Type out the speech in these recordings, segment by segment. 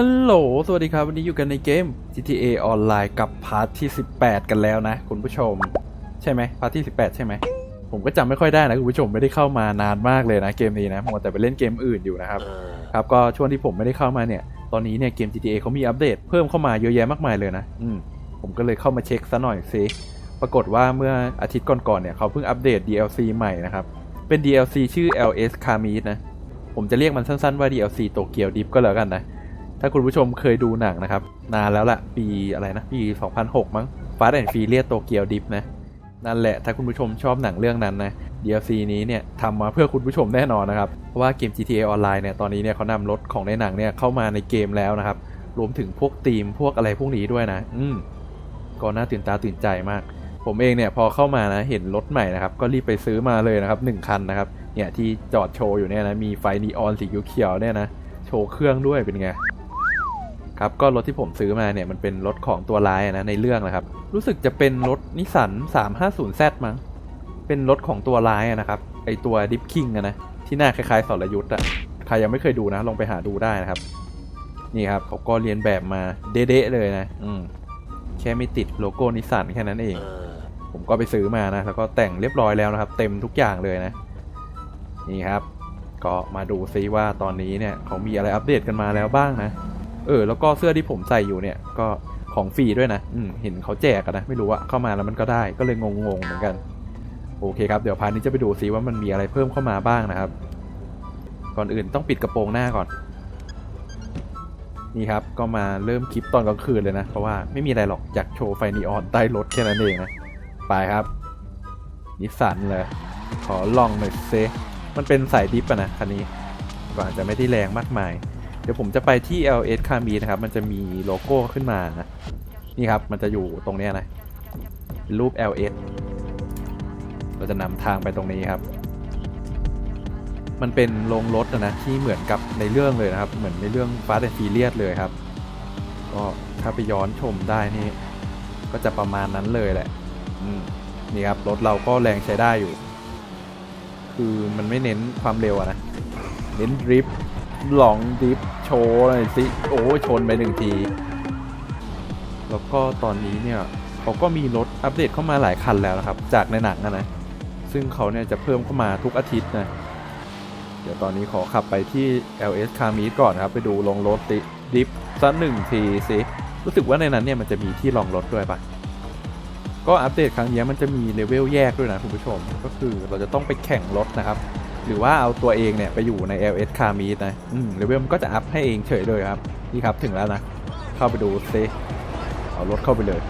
ฮัลโหล สวัสดีครับ วันนี้อยู่กันในเกม GTA ออนไลน์กับพาร์ทที่ 18 กันแล้วนะ คุณผู้ชม ใช่ไหมพาร์ทที่ 18 ใช่ไหม ผมก็จำไม่ค่อยได้นะ คุณผู้ชมไม่ได้เข้ามานานมากเลยนะ เกมนี้นะมัวแต่ไปเล่นเกมอื่นอยู่นะครับ ครับ ก็ช่วงที่ผมไม่ได้เข้ามาเนี่ย ตอนนี้เนี่ยเกม GTA เขามีอัปเดตเพิ่มเข้ามาเยอะแยะมากมายเลยนะ อืม ผมก็เลยเข้ามาเช็คซะหน่อยซิปรากฏว่าเมื่ออาทิตย์ก่อนๆเนี่ยเขาเพิ่งอัปเดต DLC ใหม่นะครับ เป็น DLC ชื่อ LS c a r m e e t นะ ผมจะเรียกมันสั้นๆว่า DLC โตเกียวดิฟก็แล้วกันนะ ถ้าคุณผู้ชมเคยดูหนังนะครับ นานแล้วล่ะปีอะไรนะ ปี 2006 มั้ง Fast and Furious โตเกียวดิฟนะ นั่นแหละ ถ้าคุณผู้ชมชอบหนังเรื่องนั้นนะ DLC นี้เนี่ยทำมาเพื่อคุณผู้ชมแน่นอนนะครับ เพราะว่าเกม GTA ออนไลน์เนี่ย ตอนนี้เนี่ยเขานำรถของในหนังเนี่ยเข้ามาในเกมแล้วนะครับ รวมถึงพวกธีมพวกอะไรพวกนี้ด้วยนะ อืมก็น่าตื่นตาตื่นใจมาก ผมเองเนี่ยพอเข้ามานะเห็นรถใหม่นะครับ ก็รีบไปซื้อมาเลยนะครับหนึ่งคันนะครับ เนี่ยที่จอดโชว์อยู่เนี่ยนะ มีไฟนีออนสีเขียวเนี่ยนะ โชว์เครื่องด้วยเป็นไง ครับก็รถที่ผมซื้อมาเนี่ยมันเป็นรถของตัวร้ายอะนะในเรื่องนะครับ รู้สึกจะเป็นรถนิสสัน 350Z มั้งเป็นรถของตัวร้ายอะนะครับไอตัวดิฟคิงอะนะที่หน้าคล้ายๆสรยุทธ์อะใครยังไม่เคยดูนะลองไปหาดูได้นะครับ นี่ครับเขาก็เรียนแบบมาเด๊ะๆเลยนะ อืมแค่ไม่ติดโลโก้นิสสันแค่นั้นเอง ผมก็ไปซื้อมานะแล้วก็แต่งเรียบร้อยแล้วนะครับ เต็มทุกอย่างเลยนะ นี่ครับ ก็มาดูซิว่าตอนนี้เนี่ยเขามีอะไรอัปเดตกันมาแล้วบ้างนะ เออ แล้วก็เสื้อที่ผมใส่อยู่เนี่ยก็ของฟรีด้วยนะอืมเห็นเขาแจกนะไม่รู้ว่าเข้ามาแล้วมันก็ได้ก็เลยงงๆเหมือนกัน โอเคครับเดี๋ยวพาร์ทนี้จะไปดูซิว่ามันมีอะไรเพิ่มเข้ามาบ้างนะครับ ก่อนอื่นต้องปิดกระโปรงหน้าก่อนนี่ครับก็มาเริ่มคลิปตอนกลางคืนเลยนะ เพราะว่าไม่มีอะไรหรอกอยากโชว์ไฟนีออนใต้รถแค่นั้นเองนะไปครับนิสสันเลย ขอลองหน่อยเซมันเป็นสายดิฟอะนะคันนี้ก็อาจจะไม่ได้แรงมากมาย ดี๋ยวผมจะไปที่ LS คามีนะครับ มันจะมีโลโก้ขึ้นมานะ นี่ครับ มันจะอยู่ตรงนี้นะเป็นรูป LS เราจะนำทางไปตรงนี้ครับ มันเป็นโรงรถอะนะที่เหมือนกับในเรื่องเลยนะครับ เหมือนในเรื่อง Fast and Furious เลยครับ ก็ถ้าไปย้อนชมได้นี่ ก็จะประมาณนั้นเลยแหละนี่ครับ รถเราก็แรงใช้ได้อยู่ คือมันไม่เน้นความเร็วนะ เน้นดริฟต์ ลองดิฟโชว์หน่อยสิโอ้ชนไปหนึ่งที แล้วก็ตอนนี้เนี่ยเขาก็มีรถอัปเดตเข้ามาหลายคันแล้วนะครับ จากในหนังอะนะ ซึ่งเขาเนี่ยจะเพิ่มเข้ามาทุกอาทิตย์นะ เดี๋ยวตอนนี้ขอขับไปที่ LS Car Meet ก่อนครับ ไปดูลงรถติดิฟสักหนึ่งทีสิรู้สึกว่าในนั้นเนี่ยมันจะมีที่รองรถด้วยปะก็อัปเดตครั้งนี้มันจะมีเลเวลแยกด้วยนะคุณผู้ชม ก็คือเราจะต้องไปแข่งรถนะครับ หรือว่าเอาตัวเองเนี่ยไปอยู่ใน LS Car Meet นะอืมเลเวลมันก็จะอัพให้เองเฉยเลยครับ นี่ครับถึงแล้วนะ เข้าไปดูซิเอารถเข้าไปเลย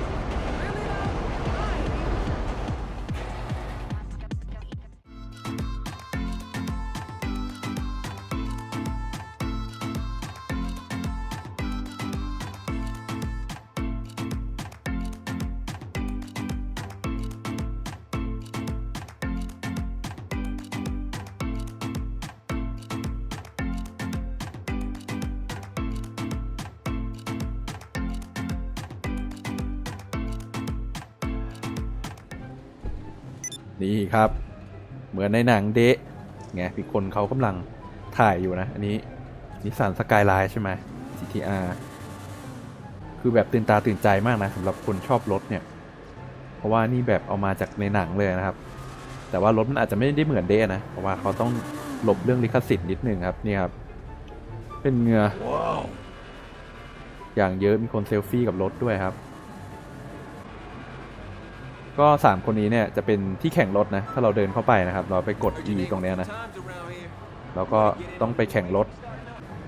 นี่ครับ เหมือนในหนังเดะไงพี่คนเขากำลังถ่ายอยู่นะ อันนี้นิสสันสกายไลน์ใช่ไหม GTR คือแบบตื่นตาตื่นใจมากนะสำหรับคนชอบรถเนี่ย เพราะว่านี่แบบเอามาจากในหนังเลยนะครับ แต่ว่ารถมันอาจจะไม่ได้เหมือนเดะนะ เพราะว่าเขาต้องหลบเรื่องลิขสิทธิ์นิดนึงครับนี่ครับ เป็นเหงือ อย่างเยอะมีคนเซลฟี่กับรถด้วยครับ ก็3คนนี้เนี่ยจะเป็นที่แข่งรถนะ ถ้าเราเดินเข้าไปนะครับ เราไปกด E ตรงเนี้ยนะแล้วก็ต้องไปแข่งรถ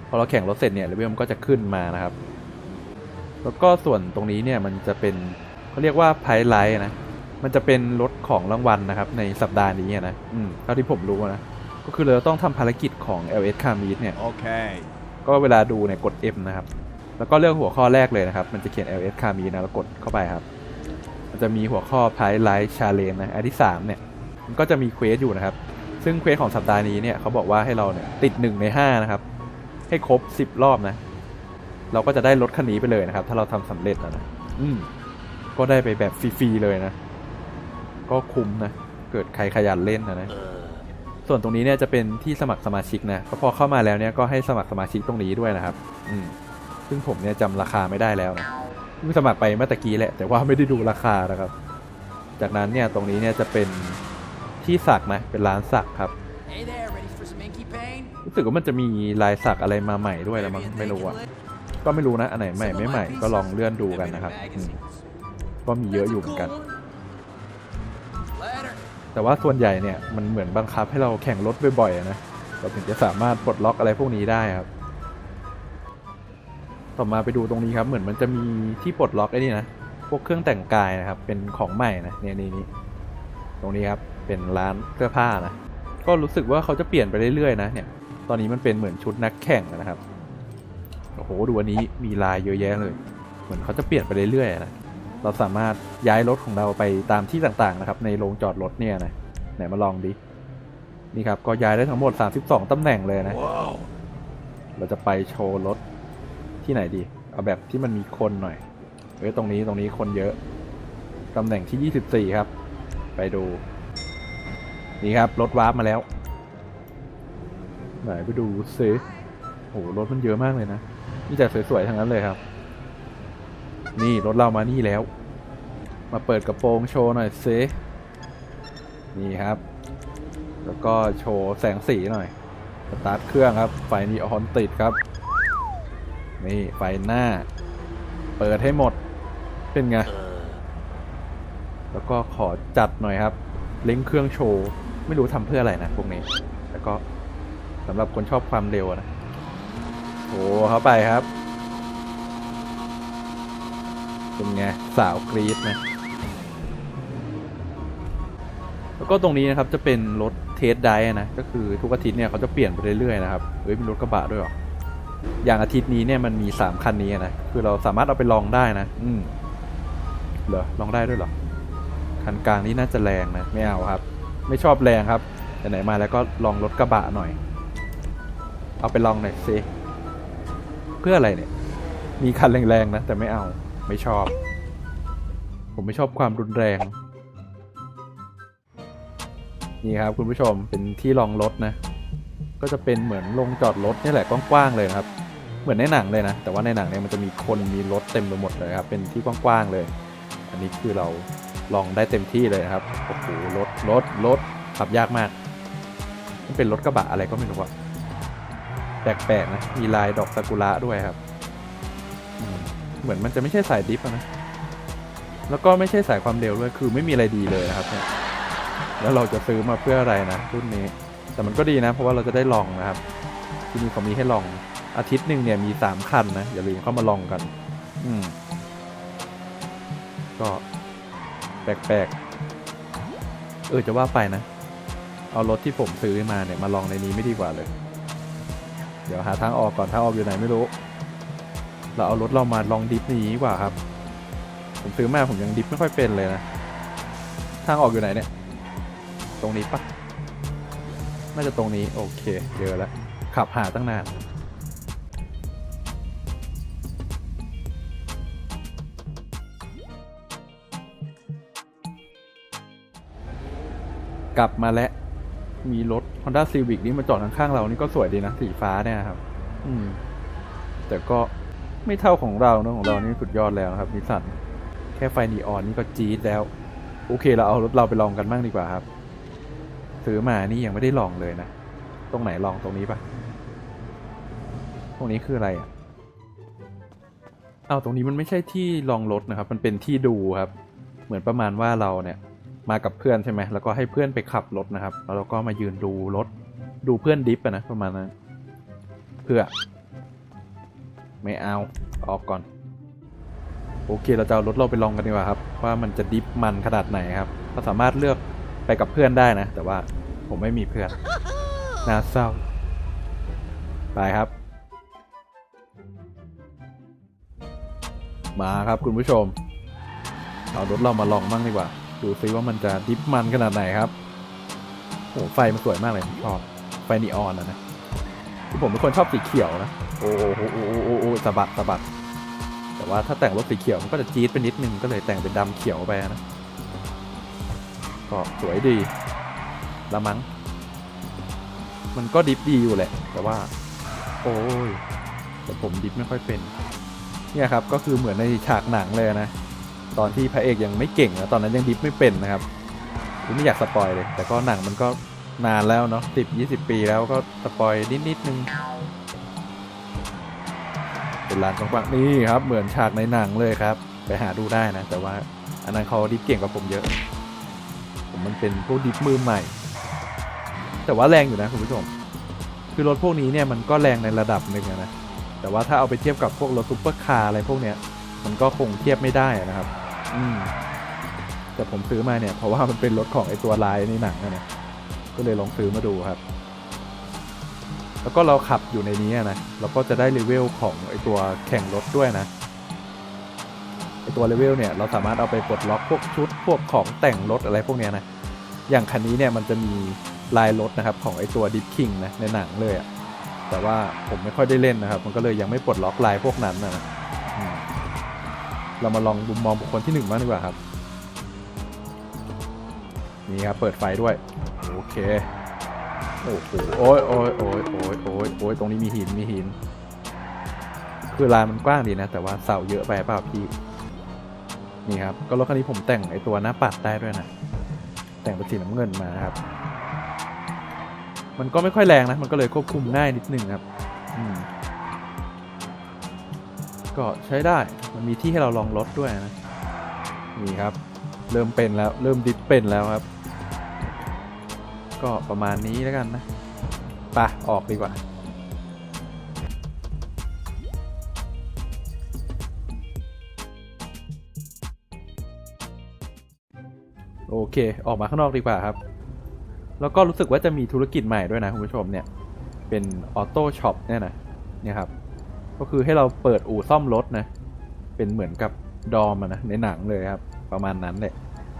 พอเราแข่งรถเสร็จเนี่ยเลเวลมันก็จะขึ้นมานะครับ แล้วก็ส่วนตรงนี้เนี่ยมันจะเป็นเขาเรียกว่าไพไลท์นะ มันจะเป็นรถของรางวัลนะครับ ในสัปดาห์นี้นะ อืมเท่าที่ผมรู้นะ ก็คือเราต้องทำภารกิจของ LS Car Meet เนี่ย Okay. ก็เวลาดูเนี่ยกด M นะครับ แล้วก็เลือกหัวข้อแรกเลยนะครับ มันจะเขียน LS c a r m e นะ แล้วกดเข้าไปครับมัน จะมีหัวข้อ Price Light Challenge นะอันที่3เนี่ยมันก็จะมีเควสอยู่นะครับ ซึ่งเควสของสัปดาห์นี้เนี่ยเขาบอกว่าให้เราเนี่ยติด 1 ใน 5 นะครับ ให้ครบ 10 รอบนะ เราก็จะได้รถคันนี้ไปเลยนะครับ ถ้าเราทำสำเร็จนะนะอืมก็ได้ไปแบบฟรีๆเลยนะ ก็คุ้มนะ เกิดใครขยันเล่นนะนะส่วนตรงนี้เนี่ยจะเป็นที่สมัครสมาชิกนะก็พอเข้ามาแล้วเนี่ยก็ให้สมัครสมาชิกตรงนี้ด้วยนะครับ อืมซึ่งผมเนี่ยจำราคาไม่ได้แล้วนะเพิ่ง สมัครไปเมื่อตะกี้แหละแต่ว่าไม่ได้ดูราคานะครับ จากนั้นเนี่ยตรงนี้เนี่ยจะเป็นที่สักนะเป็นร้านสักครับ Hey there, ready for some inky pain? รู้สึกว่ามันจะมีลายสักอะไรมาใหม่ด้วยแล้วมั้งไม่รู้อะก็ไม่รู้นะอันไหนใหม่ไม่ใหม่ก็ลองเลื่อนดูกันนะครับอืมก็มีเยอะอยู่เหมือนกัน Later. แต่ว่าส่วนใหญ่เนี่ยมันเหมือนบังคับให้เราแข่งรถบ่อยๆอะนะเราถึงจะสามารถปลดล็อกอะไรพวกนี้ได้ครับ ต่อมาไปดูตรงนี้ครับ เหมือนมันจะมีที่ปลดล็อกไอ้นี่นะ พวกเครื่องแต่งกายนะครับ เป็นของใหม่นะเนี่ยนี่นี่ตรงนี้ครับ เป็นร้านเสื้อผ้านะ ก็รู้สึกว่าเขาจะเปลี่ยนไปเรื่อยๆนะเนี่ย ตอนนี้มันเป็นเหมือนชุดนักแข่งนะครับ โอ้โห ดูอันนี้มีลายเยอะแยะเลย เหมือนเขาจะเปลี่ยนไปเรื่อยๆนะ เราสามารถย้ายรถของเราไปตามที่ต่างๆนะครับ ในโรงจอดรถเนี่ยนะ ไหนมาลองดิ นี่ครับ ก็ย้ายได้ทั้งหมด 32 ตำแหน่งเลยนะ Whoa. เราจะไปโชว์รถ ที่ไหนดี เอาแบบที่มันมีคนหน่อย เอ้ยตรงนี้ตรงนี้คนเยอะ ตำแหน่งที่ 24 ครับ ไปดู นี่ครับ รถวาร์ปมาแล้ว ไหนไปดูซิโอ้โหรถมันเยอะมากเลยนะนี่แต่สวยๆทั้งนั้นเลยครับ นี่รถเรามานี่แล้ว มาเปิดกระโปรงโชว์หน่อยซินี่ครับ แล้วก็โชว์แสงสีหน่อยสตาร์ทเครื่องครับ ไฟนีออนติดครับ นี่ไฟหน้า เปิดให้หมดเป็นไง แล้วก็ขอจัดหน่อยครับ เล้งเครื่องโชว์ ไม่รู้ทำเพื่ออะไรนะพวกนี้ แล้วก็สำหรับคนชอบความเร็วนะโอ้เข้าไปครับ เป็นไง สาวกรี๊ดไหมแล้วก็ตรงนี้นะครับจะเป็นรถเทสไดนะ ก็คือทุกอาทิตย์เนี่ยเขาจะเปลี่ยนไปเรื่อยๆนะครับ เฮ้ยมีรถกระบะด้วยเหรอ อย่างอาทิตย์นี้เนี่ยมันมีสามคันนี้นะ คือเราสามารถเอาไปลองได้นะ อืมเหรอ ลองได้ด้วยเหรอ คันกลางนี่น่าจะแรงนะ ไม่เอาครับ ไม่ชอบแรงครับไหนมาแล้วก็ลองรถกระบะหน่อย เอาไปลองหน่อยสิเพื่ออะไรเนี่ย มีคันแรงๆนะแต่ไม่เอา ไม่ชอบ ผมไม่ชอบความรุนแรง นี่ครับคุณผู้ชมเป็นที่รองรถนะ ก็จะเป็นเหมือนโรงจอดรถนี่แหละกว้างๆเลยครับ เหมือนในหนังเลยนะ แต่ว่าในหนังเนี่ยมันจะมีคนมีรถเต็มไปหมดเลยครับ เป็นที่กว้างๆเลย อันนี้คือเราลองได้เต็มที่เลยนะครับ โอ้โห รถ รถ รถ ขับยากมาก มันเป็นรถกระบะอะไรก็ไม่รู้อะแปลกๆนะ มีลายดอกซากุระด้วยครับ เหมือนมันจะไม่ใช่สายดิฟนะ แล้วก็ไม่ใช่สายความเร็วด้วย คือไม่มีอะไรดีเลยนะครับเนี่ย แล้วเราจะซื้อมาเพื่ออะไรนะรุ่นนี้ แต่มันก็ดีนะ เพราะว่าเราจะได้ลองนะครับ ที่นี่เขามีให้ลองอาทิตย์หนึ่งเนี่ยมีสามคันนะ อย่าลืมเข้ามาลองกัน อืม ก็แปลกๆ เออจะว่าไปนะ เอารถที่ผมซื้อมาเนี่ยมาลองในนี้ไม่ดีกว่าเลย เดี๋ยวหาทางออกก่อนทางออกอยู่ไหนไม่รู้ เราเอารถเรามาลองดิฟนี้ดีกว่าครับ ผมซื้อมาผมยังดิฟไม่ค่อยเป็นเลยนะ ทางออกอยู่ไหนเนี่ย ตรงนี้ปะ น่าจะตรงนี้ โอเคเจอแล้ว ขับหาตั้งนาน กลับมาแล้วมีรถ Honda Civic นี่มาจอดข้างๆเรานี่ก็สวยดีนะ สีฟ้าเนี่ยครับ อืม แต่ก็ไม่เท่าของเราเนะของเรานี่สุดยอดแล้วนะครับนิสสันแค่ไฟนีออนนี่ก็จี๊ดแล้ว โอเคเราเอารถเราไปลองกันบ้างดีกว่าครับ ซื้อมานี่ยังไม่ได้ลองเลยนะ ตรงไหนลองตรงนี้ปะตรงนี้คืออะไรอะเอาวตรงนี้มันไม่ใช่ที่ลองรถนะครับ มันเป็นที่ดูครับ เหมือนประมาณว่าเราเนี่ยมากับเพื่อนใช่ไหมแล้วก็ให้เพื่อนไปขับรถนะครับ แล้วเราก็มายืนดูรถ ดูเพื่อนดิฟนะประมาณนั้น เพื่อ ไม่เอา ออกก่อน โอเค เราจะเอารถเราไปลองกันดีกว่าครับ ว่ามันจะดิฟมันขนาดไหนครับ เราสามารถเลือกไปกับเพื่อนได้นะ แต่ว่า ผมไม่มีเพื่อนน่าเศร้า ไปครับ มาครับคุณผู้ชม เอารถเรามาลองบ้างดีกว่า ดูซิว่ามันจะดิฟมันขนาดไหนครับโอ้ไฟมันสวยมากเลยผมชอบ ไฟนีออนนะนะคือผมเป็นคนชอบสีเขียวนะ โอ้โหโอ้โหโอ้โหโอ้โหสะบัดสะบัด แต่ว่าถ้าแต่งรถสีเขียวมันก็จะจี๊ดไปนิดนึงก็เลยแต่งเป็นดำเขียวไปนะ ก็สวยดี ละมั้ง มันก็ดิฟดีอยู่แหละ แต่ว่า โอ้ย แต่ผมดิฟไม่ค่อยเป็น เนี่ยครับ ก็คือเหมือนในฉากหนังเลยนะ ตอนที่พระเอกยังไม่เก่งนะตอนนั้นยังดิฟไม่เป็นนะครับผมไม่อยากสปอยเลย แต่ก็หนังมันก็นานแล้วเนาะสิบยี่สิบปีแล้วก็สปอยนิดนิดนึง เป็นลานกว้างๆนี่ครับ เหมือนฉากในหนังเลยครับ ไปหาดูได้นะ แต่ว่าอันนั้นเขาดิฟเก่งกว่าผมเยอะ ผมมันเป็นพวกดิฟมือใหม่ แต่ว่าแรงอยู่นะคุณผู้ชม คือรถพวกนี้เนี่ยมันก็แรงในระดับหนึ่งนะ แต่ว่าถ้าเอาไปเทียบกับพวกรถซุปเปอร์คาร์อะไรพวกเนี้ย มันก็คงเทียบไม่ได้นะครับ อืม แต่ผมซื้อมาเนี่ยเพราะว่ามันเป็นรถของไอตัวลายในหนังนะก็เลยลองซื้อมาดูครับ แล้วก็เราขับอยู่ในนี้นะ เราก็จะได้เลเวลของไอตัวแข่งรถด้วยนะไอตัวเลเวลเนี่ยเราสามารถเอาไปปลดล็อกพวกชุดพวกของแต่งรถอะไรพวกเนี้ยนะ อย่างคันนี้เนี่ยมันจะมี ลายรถนะครับของไอตัวดิฟคิงนะในหนังเลยอะแต่ว่าผมไม่ค่อยได้เล่นนะครับ มันก็เลยยังไม่ปลดล็อกลายพวกนั้นนะเรามาลองมุมมองบุคคลที่หนึ่งบ้างดีกว่าครับ นี่ครับเปิดไฟด้วย โอเค โอ้โหโอ้ยโอ้ยโอ้ยโอ้ยโอ้ยโอ้ยตรงนี้มีหินมีหิน คือลานมันกว้างดีนะ แต่ว่าเสาเยอะไปเปล่าพี่ นี่ครับ ก็รถคันนี้ผมแต่งไอตัวหน้าปัดได้ด้วยนะ แต่งเป็นสีน้ำเงินมาครับ มันก็ไม่ค่อยแรงนะ มันก็เลยควบคุมง่ายนิดนึงครับก็ใช้ได้มันมีที่ให้เราลองรถด้วยนะนี่ครับ เริ่มเป็นแล้ว เริ่มดิดเป็นแล้วครับ ก็ประมาณนี้แล้วกันนะปะออกดีกว่าโอเค ออกมาข้างนอกดีกว่าครับ แล้วก็รู้สึกว่าจะมีธุรกิจใหม่ด้วยนะคุณผู้ชมเนี่ย เป็นออโต้ช็อปเนี่ยนะเนี่ยครับ ก็คือให้เราเปิดอู่ซ่อมรถนะ เป็นเหมือนกับดอมนะในหนังเลยครับ ประมาณนั้นแหละ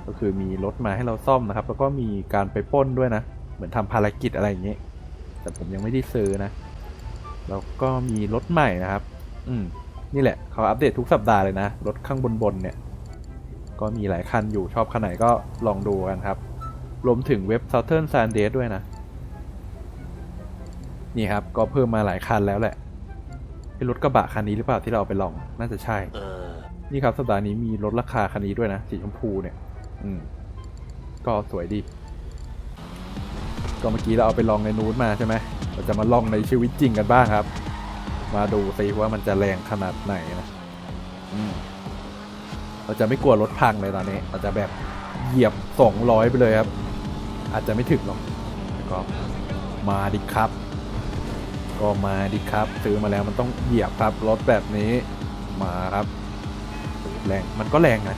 ก็คือมีรถมาให้เราซ่อมนะครับ แล้วก็มีการไปป้นด้วยนะ เหมือนทำภารกิจอะไรอย่างเงี้ยแต่ผมยังไม่ได้ซื้อนะ แล้วก็มีรถใหม่นะครับ อืม นี่แหละเขาอัปเดตทุกสัปดาห์เลยนะ รถข้างบนบนเนี่ย ก็มีหลายคันอยู่ชอบคันไหนก็ลองดูกันครับ รวมถึงเว็บ Southern s a n d a y ด้วยนะ นี่ครับ ก็เพิ่มมาหลายคันแล้วแหละเป็นรถกระบะคันนี้หรือเปล่าที่เราเอาไปลอง น่าจะใช่ นี่ครับสัปดาห์นี้มีลดราคาคันนี้ด้วยนะ สีชมพูเนี่ย อืม ก็สวยดี ก็เมื่อกี้เราเอาไปลองในนูนมาใช่ไหมเราจะมาลองในชีวิตจริงกันบ้างครับ มาดูซิว่ามันจะแรงขนาดไหนนะอืมเราจะไม่กลัวรถพังเลยตอนนี้ เราจะแบบเหยียบสองร้อยไปเลยครับ อาจจะไม่ถึงหรอกก็มาดิครับ ก็มาดิครับ ซื้อมาแล้วมันต้องเหยียบครับรถแบบนี้มาครับ แรงมันก็แรงนะ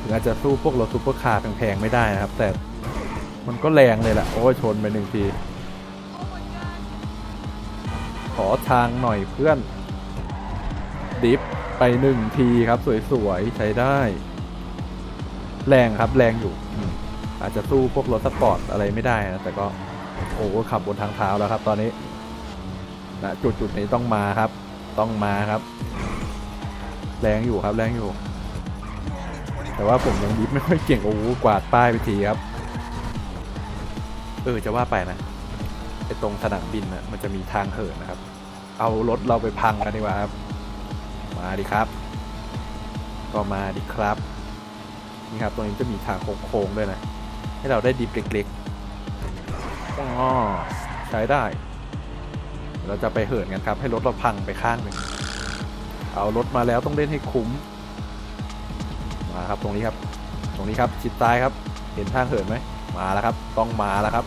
ถึงอาจจะสู้พวกรถซุปเปอร์คาร์แพงๆไม่ได้นะครับ แต่มันก็แรงเลยแหละโอ้ยชนไปหนึ่งทีขอทางหน่อยเพื่อน ดิฟไปหนึ่งทีครับ สวยๆ ใช้ได้ แรงครับแรงอยู่ อาจจะสู้พวกรถสปอร์ตอะไรไม่ได้นะแต่ก็โอ้โหขับบนทางเท้าแล้วครับ ตอนนี้นะจุดจุดนี้ต้องมาครับ ต้องมาครับ แรงอยู่ครับแรงอยู่ แต่ว่าผมยังดิฟไม่ค่อยเก่งโอ้โหกวาดป้ายไปทีครับ เออจะว่าไปนะไอตรงสนามบินนะมันจะมีทางเหินนะครับ เอารถเราไปพังกันดีกว่าครับ มาดิครับ ก็มาดิครับนี่ครับตรงนี้จะมีทางโค้งๆด้วยนะ ให้เราได้ดิฟเล็กๆอ๋อใช้ได้ เราจะไปเหินกันครับ ให้รถเราพังไปข้างหนึ่งเอารถมาแล้วต้องเล่นให้คุ้ม มาครับตรงนี้ครับ ตรงนี้ครับชิดซ้ายครับ เห็นทางเหินไหมมาแล้วครับ ต้องมาแล้วครับ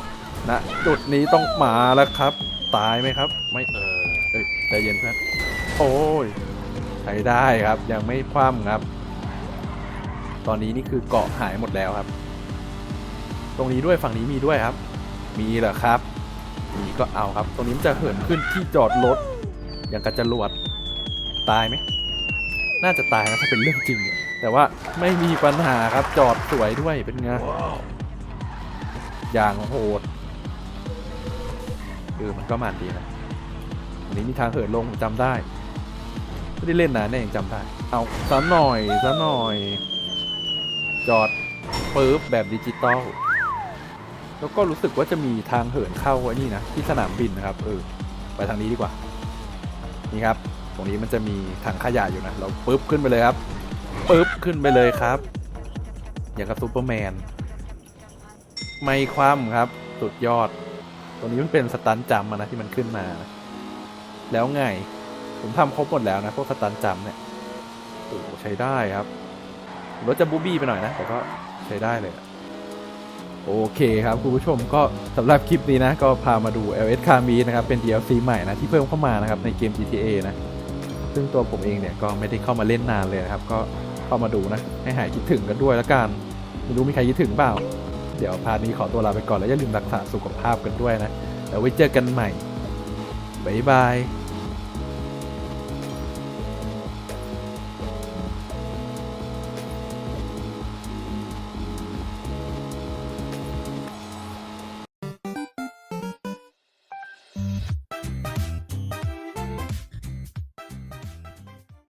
ณจุดนี้ต้องมาแล้วครับ ตายไหมครับ ไม่เออเอ้ยใจเย็นเพื่อนโอ้ยใช้ได้ครับยังไม่คว่ำครับ ตอนนี้นี่คือเกาะหายหมดแล้วครับต รงนี้ด้วยฝั่งนี้มีด้วยครับ มีเหรอครับมีก็เอาครับ ตรงนี้มันจะเหินขึ้นที่จอดรถอย่างกระจรวดตายไหมน่าจะตายนะถ้าเป็นเรื่องจริงเนี่ยแต่ว่าไม่มีปัญหาครับจอดสวยด้วยเป็นไงอย่างโหดเออมันก็มันดีนะอันนี้มีทางเหินลงผมจำได้ไม่ได้เล่นนะเนี่ยยังจำได้เอาซะหน่อยซะหน่อย จอดปึ๊บแบบดิจิตอล แล้วก็รู้สึกว่าจะมีทางเหินเข้าไว้นี่นะที่สนามบินนะครับเออไปทางนี้ดีกว่า นี่ครับ ตรงนี้มันจะมีถังขยะอยู่นะ เราปึ๊บขึ้นไปเลยครับปึ๊บขึ้นไปเลยครับ อย่างกับซูเปอร์แมนไม่คว่ำครับ สุดยอด ตรงนี้มันเป็นสตันจัมป์อะนะที่มันขึ้นมานะแล้วไง ผมทำครบหมดแล้วนะพวกสตันจัมเนี่ยโอ้ใช้ได้ครับรถจะบูบี้ไปหน่อยนะแต่ก็ใช้ได้เลย โอเคครับคุณผู้ชมก็สำหรับคลิปนี้นะ ก็พามาดู LS c a r m e นะครับ เป็น DLC ใหม่นะ ที่เพิ่มเข้ามานะครับ ในเกม GTA นะ ซึ่งตัวผมเองเนี่ย ก็ไม่ได้เข้ามาเล่นนานเลยนะครับ ก็เข้ามาดูนะ ให้หายคิดถึงกันด้วยละกันไม่รู้มีใครคิดถึงเปล่า เดี๋ยวพาร์ทนี้ขอตัวลาไปก่อนแล้วอย่าลืมรักษาสุขภาพกันด้วยนะแล้วไว้เจอกันใหม่บ๊ายบาย